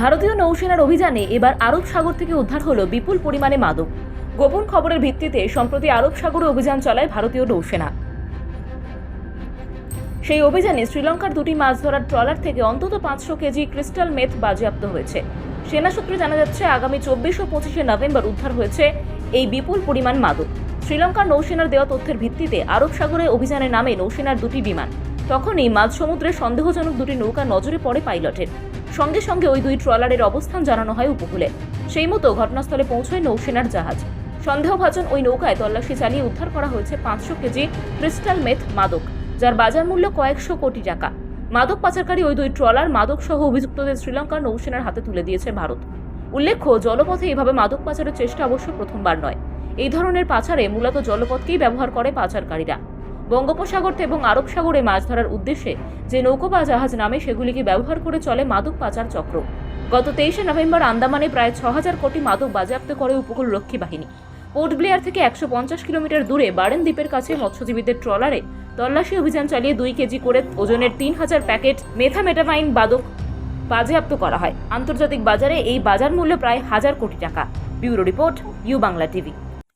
ভারতীয় নৌসেনার অভিযানে এবার আরব সাগর থেকে উদ্ধার হলো বিপুল পরিমাণে মাদক। গোপন খবরের ভিত্তিতে সম্প্রতি আরব সাগরে অভিযান চালায় ভারতীয় নৌসেনা। সেই অভিযানে শ্রীলঙ্কার দুটি মাছ ধরার ট্রলার থেকে অন্তত পাঁচশো কেজি ক্রিস্টাল মেথ বাজেয়াপ্ত হয়েছে। সেনা সূত্রে জানা যাচ্ছে, আগামী চব্বিশ ও পঁচিশে নভেম্বর উদ্ধার হয়েছে এই বিপুল পরিমাণ মাদক। শ্রীলঙ্কার নৌসেনার দেওয়া তথ্যের ভিত্তিতে আরব সাগরে অভিযানের নামে নৌসেনার দুটি বিমান। তখনই মাঝ সমুদ্রে সন্দেহজনক দুটি নৌকা নজরে পড়ে পাইলটের। সঙ্গে সঙ্গে ওই দুই ট্রলারের অবস্থান জানানো হয় উপকূলে। সেই মতো ঘটনাস্থলে পৌঁছয় নৌসেনার জাহাজ। সন্দেহভাজন ওই নৌকায় তল্লাশি চালিয়ে উদ্ধার করা হয়েছে পাঁচশো কেজি ক্রিস্টাল মেথ মাদক, যার বাজার মূল্য কয়েকশো কোটি টাকা। মাদক পাচারকারী ওই দুই ট্রলার মাদক সহ অভিযুক্তদের শ্রীলঙ্কার নৌসেনার হাতে তুলে দিয়েছে ভারত। উল্লেখ্য, জলপথে এভাবে মাদক পাচারের চেষ্টা অবশ্য প্রথমবার নয়। এই ধরনের পাচারে মূলত জলপথকেই ব্যবহার করে পাচারকারীরা। বঙ্গোপসাগর এবং আরব সাগরে মাছ ধরার উদ্দেশ্যে যে নৌকো বা জাহাজ নামে সেগুলিকে ব্যবহার করে চলে মাদক পাচার চক্র। গত তেইশে নভেম্বর আন্দামানে প্রায় ছ হাজার কোটি মাদক বাজেয়াপ্ত করে উপকূল রক্ষী বাহিনী। পোর্ট ব্লেয়ার থেকে একশো পঞ্চাশ কিলোমিটার দূরে বারেন দ্বীপের কাছে মৎস্যজীবীদের ট্রলারে তল্লাশি অভিযান চালিয়ে দুই কেজি করে ওজনের তিন হাজার প্যাকেট মেথামেটামাইন বাদক বাজেয়াপ্ত করা হয়। আন্তর্জাতিক বাজারে এই বাজার মূল্য প্রায় হাজার কোটি টাকা। Bureau report, U Bangla TV.